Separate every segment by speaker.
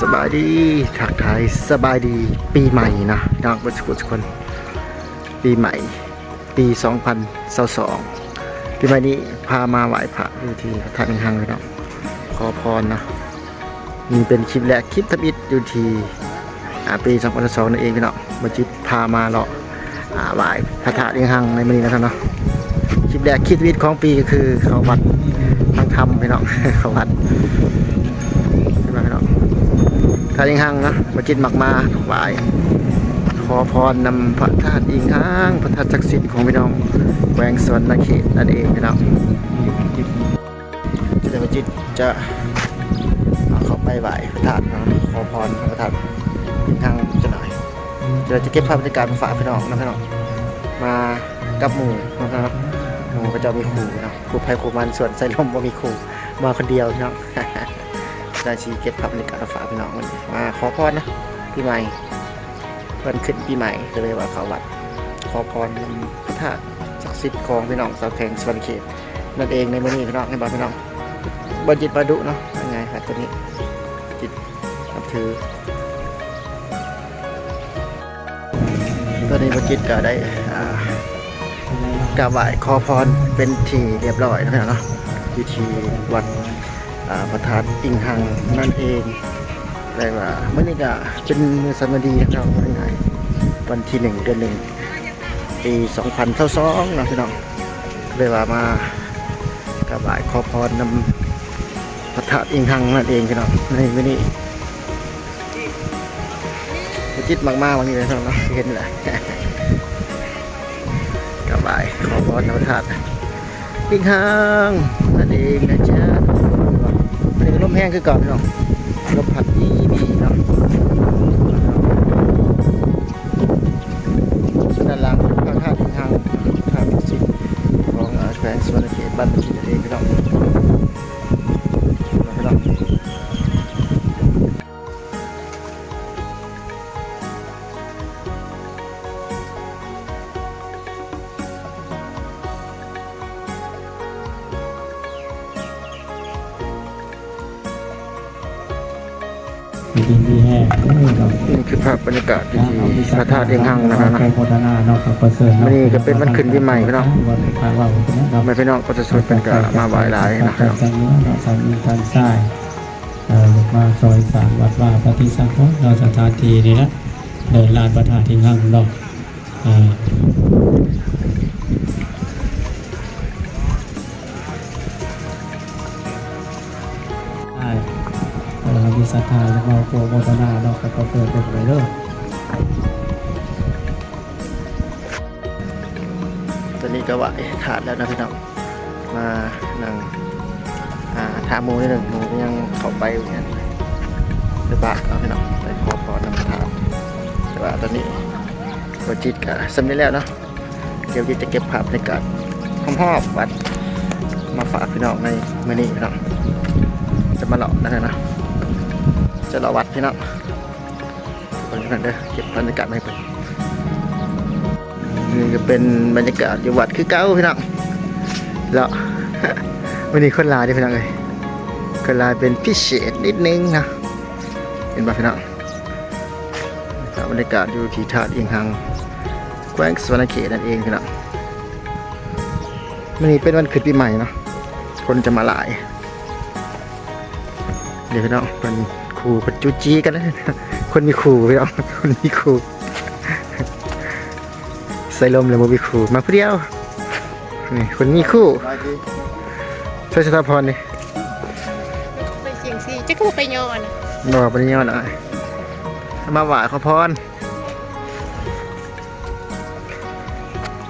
Speaker 1: สบายดีทักทายสบายดีปีใหม่นะน้องทุกคนปีใหม่ ปี 2022ปีใหม่นี้พามาไหว้พระอยู่ที่พระธาตุหังเลยเนาะขอพรนะนี่เป็นคลิปแรกคลิปทบิดอยู่ที่ปี 2022นั่นเองพี่เนาะบัจิตพามาเลาะไหว้พระธาตุหังในมือนี้นะท่านเนาะคลิปแรกคลิปทบิดของปีก็คือเขาวัดทางธรรมพี่เนาะเขาวัด ถ้ายิงหังนะมาจิตมักมาไหวายขอพรนำพระธาตุอิงห้างพระธาตุศักดิ์สิทธิ์ของพี่น้องแหวงสวนนาเขตนั่นเองพี่น้องจะได้มาจิตจะเข้าไปไหวพระธาตุนะขอพรพระธาตุอิงห้างจะหน่อยเดี๋ยวจะเก็บภาพบรรยากาศมาฝากพี่น้องนะพี่น้องมากับหมู่นะครับหมู่ก็จะมีครูนะครูภัยครูมันส่วนใส่ลมว่ามีครูมาคนเดียวพี่น้อง ได้ชีเก็บภาพบรรยากาศมาฝากพี่น้องวันมาขอพรนะปีใหม่เพิ่นขึ้นปีใหม่ก็เลยว่าเขาวัด ขอพรพระธาตุศักดิ์สิทธิ์ของพี่น้องสาวแข่งสวรรณเขตนั่นเองในมื้อนี้พี่น้องให้บอกพี่น้องบนจิตบรรดุเนาะยังไงครับตัวนี้จิตนับถือตอนนี้บนจิตก็ได้กราบไหว้ขอพรเป็นทีเรียบร้อยแล้วพี่น้องเนาะอยู่ที่วัด ประธานอิงหังนั่นเองเรียกว่าเมื่อนี้ก็เป็นมือสัมดีนะครับว่าไงวันที่หนึ่งเดือนหนึ่งปีสองพันเท่าสองนะพี่น้องเรียว่ามากราบไหว้ขอพรนำพระธาตุอิงหังนั่นเองพี่น้องในวันนี้จิตมากๆวันนี้เลยพี่น้องเนาเห็นแหละกราบไหว้ขอพรนำพระธาตุอิงหังนั่นเองนะจ๊ะ มแห้งคือเก่อนพี่น้องลมผัดดีดีเนาะด้านหล่างพระธาตุทางทางสิทธิ์ของเอ่อแขวงสวนเขตบ้านประจิตรเองพี่น้อง นี่
Speaker 2: คื
Speaker 1: อภาพบรรยากาศที่พระธาตุเองหังนะครับ
Speaker 2: ใครโฆษณาเนาะครับประเสริฐ
Speaker 1: วันนี้ก็เป็นวันขึ้นปีใหม่พี่น้อง
Speaker 2: วันทางเรานะครับ
Speaker 1: ไม่พี่น้องก็จะสวดเป็นกะมาไหว้หลายนะค
Speaker 2: ครั
Speaker 1: รั
Speaker 2: บบทางนี้เราทางนี้ทางซ้ายเอ่อมาซอยสามวัดว่าปฏิสังขรณ์เราสถานที่นี่นะเดินลานประธานทิ้งห้างเนาะอ่าใช่เออมีศรัทธาแล้วก็ โปรโมทนาเนาะครับก็เกิดเป็นไปเด้อ
Speaker 1: ตอนนี้ก็ไหวถาดแล้วนะพี่น้องมาหนั่งอ่าถามมูนิดหนึ่งมูยังเข้าไปอยู่เนี่ยไปบาทเอาพี่น้องไปขอพรนำทางแต่ว่าตอนนี้วจิตก็สำเร็จแล้วเนาะเดี๋ยวจะเก็บภาพบรรยากาศหอมๆวัดมาฝากพี่น้องในมือนี้พี่น้องจะมาเลาะนะนะ จะเลาะวัดพี่น้องเพิ่นกันเด้อเก็บบรรยากาศให้เพิ่นนี่ก็เป็นบรรยากาศอยู่วัดคือเก้าพี่น้องแล้ววันนี้คนลาด้อพี่น้องเลยคนลาเป็นพิเศษนิดนึงนะเห็นป่ะพี่น้องบรรยากาศอยู่ที่ธาตุเอียงหังแขวงสวรรณเขตนั่นเองพี่น้องวันนี้เป็นวันขึ้นปีใหม่เนาะคนจะมาหลาย เดี๋ยวพี่น้องเป็น รูเป็นจูจีกันนะคนมีครูพี่น้องคนมีครูใส่ลมเลยโมบิคูมาผู้เดียวนี่คนมีคู่ใช่สถาพรนี่
Speaker 3: ไปเสียงซีจะก็ไปยอน
Speaker 1: บอกปริญญาหน่อยมาไหวขอพร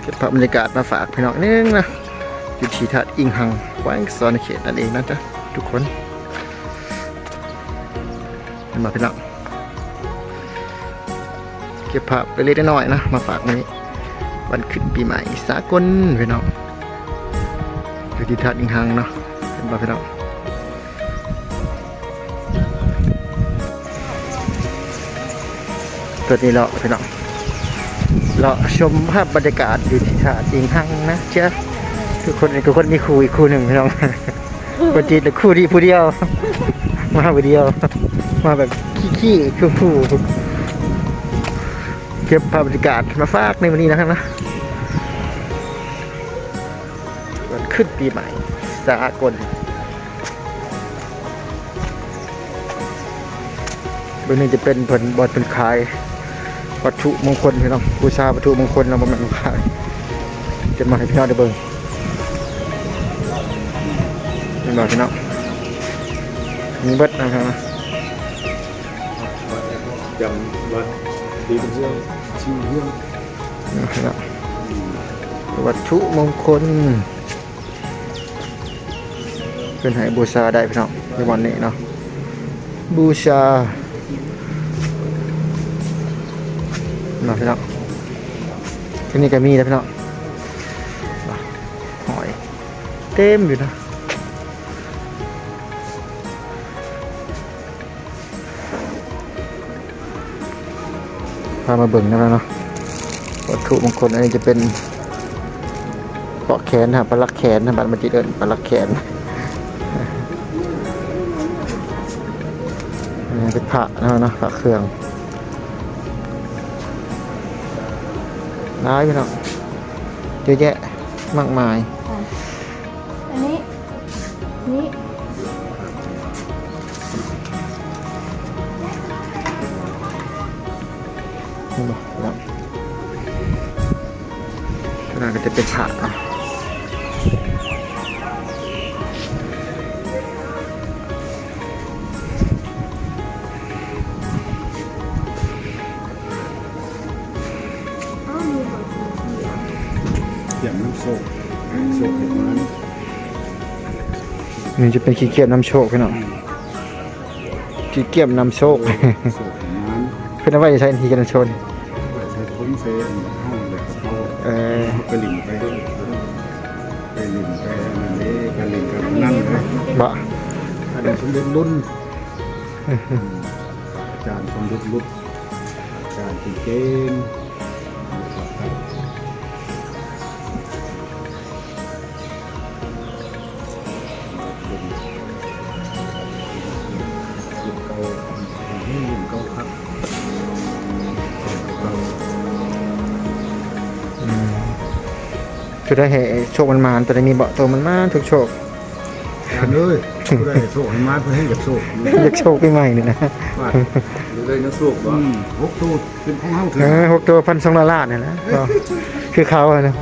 Speaker 1: เก็บภาพบรรยากาศมาฝากพี่น้องนิดนึงนะอยู่ที่ทัดอิงหังแขวงซอนเขตนั่นเองนะจ๊ะทุกคนเห็น มาพี่น้องเก็บภาพไปเล็กน้อยนะ มาฝากนี้วันขึ้นปีใหม่สากลพี่น้องอยู่ที่ทัดอิงหังเนาะเห็นป่ะพี่น้องตัวนี้เราะพี่น้องเราะชมภาพบรรยากาศอยู่ที่ทัดอิงหังนะเจ้าทุกคนทุกคนมีครูอีกครูหนึ่งพี่น้องปกติแต่คู่ที่ผู้เดียว มาผู้เดียว มาแบบขี้ๆคือผู้เก็บภาพบรรยากาศมาฝากในวันนี้นะครับนะวันขึ้นปีใหม่สากลเบอร์นี้จะเป็นผลบอลเป็นขายวัตถุมงคลพี่น้องบูชาวัตถุมงคลเราบำบัดขายจะมาให้พี่น้องได้เบิ่งนี่บอกพี่น้องมีเบิดนะครับนะ
Speaker 4: จำวัดดีเป็นเรื่องชื่อเรื่อง
Speaker 1: นี่พี่น้องวัตถุมงคลเป็นให้บูชาได้พี่น้องในวันนี้เนาะบูชาเนาะพี่น้องที่นี่ก็มีนะพี่น้องหอยเต็มอยู่นะ พามาเบิ่งนะเนาะวัตถุมงคลอันนี้จะเป็นเปาะแขนนะครับปลาลักแขนนะบัตรมันจิเอิญปลาลักแขนอันนี้เป็นพระนะเนาะพระเครื่องร้ายพี่น้องเยอะแยะมากมาย
Speaker 3: อันนี้ นี่
Speaker 1: นี่บอกแล้วขนาดก็จะเป็นผักเนาะ
Speaker 3: อ้าวมีหอยสีเขียว
Speaker 4: อย่างน้ำโซกโซกเห็ดมัน
Speaker 1: นี่จะเป็นขี้เกียจนำโชคพี่น้องขี้เกียจนำโชค
Speaker 4: โซก เห็ดมัน
Speaker 1: เพื่อนว่าจะใช้ทีกันชน
Speaker 4: ใช้ท้องเซนห้องแบบเขา
Speaker 1: เออ
Speaker 4: เขากระลิ่งไปไปลิ่งไปนั่นเองกระลิ่งกับนั่นเลย
Speaker 1: บะ
Speaker 4: อันนี้สมเด็จรุ่นอาจารย์สมเด็จรุ่นอาจารย์ตีเกณ คื
Speaker 1: อได้เห็นโชคมันมานแต่ได้มีเบาะตัวมันมานทุกโชค
Speaker 4: อันเลยผู้ใดโชคให้มาเพื่อให้กับโชค
Speaker 1: อยากโชคปีใหม่นี่นะ
Speaker 4: ว่าดูเลยนะโชคว่าหกตูดเป็นของเฮาถึง
Speaker 1: เออหกตัวพันสองละลาดเนี่ยนะก็คือเขาอะนะ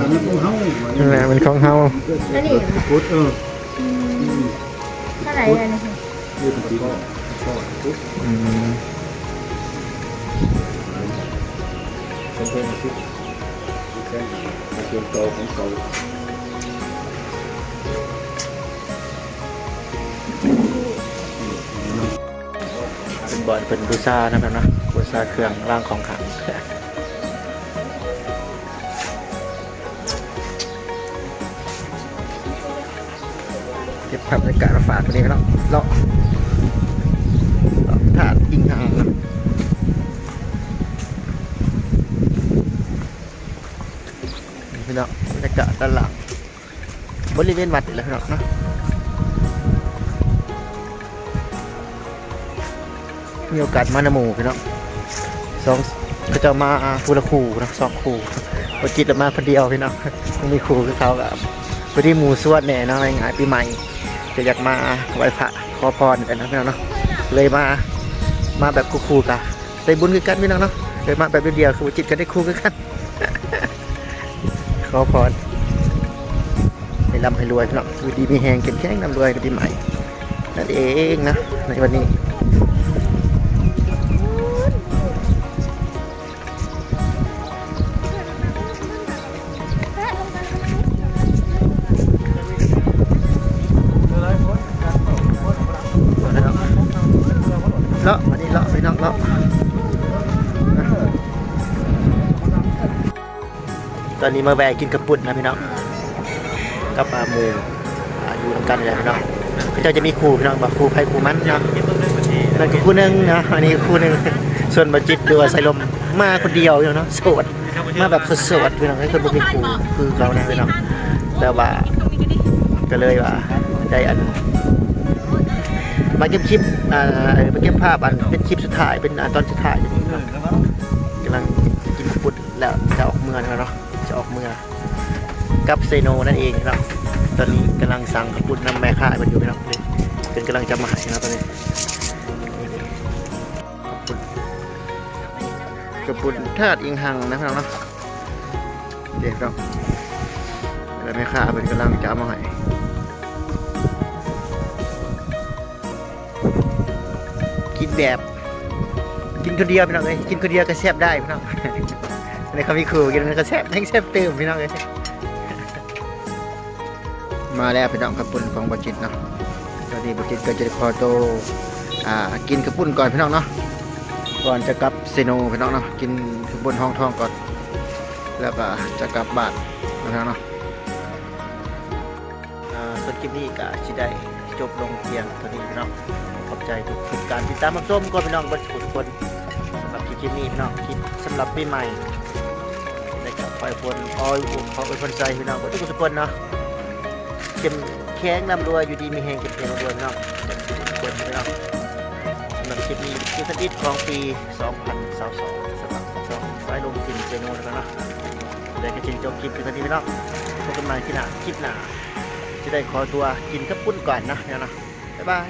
Speaker 4: อันนี้ของเฮา
Speaker 1: นั่นแหละมันของเฮา
Speaker 3: อันนี้
Speaker 4: พุทธเออ
Speaker 3: เท่าไหร่อันนี้
Speaker 4: นี่เป็นปีก็ก็พุทธ
Speaker 1: อืม
Speaker 4: เป็นเป็นอาชีพแค่อาชีพเก่าของเก่า
Speaker 1: เป็นบอลเป็นบูชานะครับนะบูชาเครื่องร่างของขังเก็บภาพบรรยากาศมาฝากวันนี้ครับเลาะเลาะถาดอิงหางนะ พี่น้องบรรยากาศด้านหลังบริเวณวัดนี่แหละพี่น้องเนาะมีโอกาสมาหนหมู่พี่น้องสองก็จะมาคูละคูนะสองคูปกิจะมาคนเดียวพี่น้องไม่มีคูคือเขากับพอดีหมู่สวดเนี่ยเนาะงานปีใหม่จะอยากมาไหว้พระขอพรกันนะพี่น้องเนาะเลยมามาแบบคู่ๆกันได้บุญกันพี่น้องเนาะเลยมาแบบเดียวคือจิตก็ได้คู่กัน ขอพรให้ร่ำให้รวยเน้องคือดีมีแหงเก็บแข้งร่ำรวยกันปีใหม่นั่นเองนะในวันนี้ อนนี้มาแวะกินกระปุ่นนะพี่น้องกับปลาหมูอยู่ตรงกันเลยพี่น้องเจ้าจะมีครูพี่น้องบอกครูไพ่ครูมันเนาะนั่นคือครูหนึ่งนะอันนี้ครูหนึ่งส่วนบัจิตดูใส่ลมมาคนเดียวอยู่เนาะโสดมาแบบสดๆพี่น้องให้คนบ่มีครูคือเรานะพี่น้องแต่ว่าก็เลยว่าได้อันมาเก็บคลิปอ่ามาเก็บภาพอันเป็นคลิปสุดท้ายเป็นอันตอนสุดท้ายอยู่นี่เนาะกำลังกินฟุตแล้วจะออกเมืองแล้วเนาะ จะออกเมืองกับเซโนนั่นเองครับ ตอนนี้กำลังสั่งกระปุนน้ำแม่ค่ายมันอยู่พี่น้องนี่เป็นกำลังจะมาหายนะตอนนี้กระปุนกระปุนธาตุอิงหังนะพี่น้องเนาะเด็กเราแล้วแม่ค่าเป็นกำลังจะมาหายกินแบบ กินคนเดียวพี่น้องเอ้ยกินคนเดียวก็แซ่บได้พี่น้อง ในคำมีครูกินมันก็แซ่บแห้งแซ่บเติมพี่น้องเอ้ยมาแล้วพี่น้องกระปุ่นของบจิตเนาะตอนนี้บจิตก็จะขอโตวอ่ากินกระปุ่นก่อนพี่น้องเนาะก่อนจะกลับเซโนพี่น้องเนาะกินกระปุ่นห้องทองก่อน แล้วก็จะกลับบ้านนะพี่น้องเนาะอ่าส่วนคลิปนี้ก็จะได้จบลงเพียงเท่านี้พี่น้องขอบใจทุกการติดตามรับชมก็พี่น้องบรรทุกคนสำหรับคลิปนี้พี่น้องคลิปสำหรับปีใหม่ นะครับปล่อยพลออยอุ่มขออวยพรใจพี่น้องทุกทุกคนเนาะเข้มแข็งนำรวยอยู่ดีมีแหงเข้มแข็งนำรวยพี่น้องทุกคนพี่น้องสำหรับคลิปนี้คือสถิตของปี 2022สำหรับสองสายลงทินเจโนนะครับเนาะเดี๋ยวก็จะจบคลิปเป็นทีพี่น้องพบกันใหม่ที่หน้าคลิปหน้าจะได้ขอตัวกินข้าวปุ้นก่อนนะเนี่ยนะบ๊ายบาย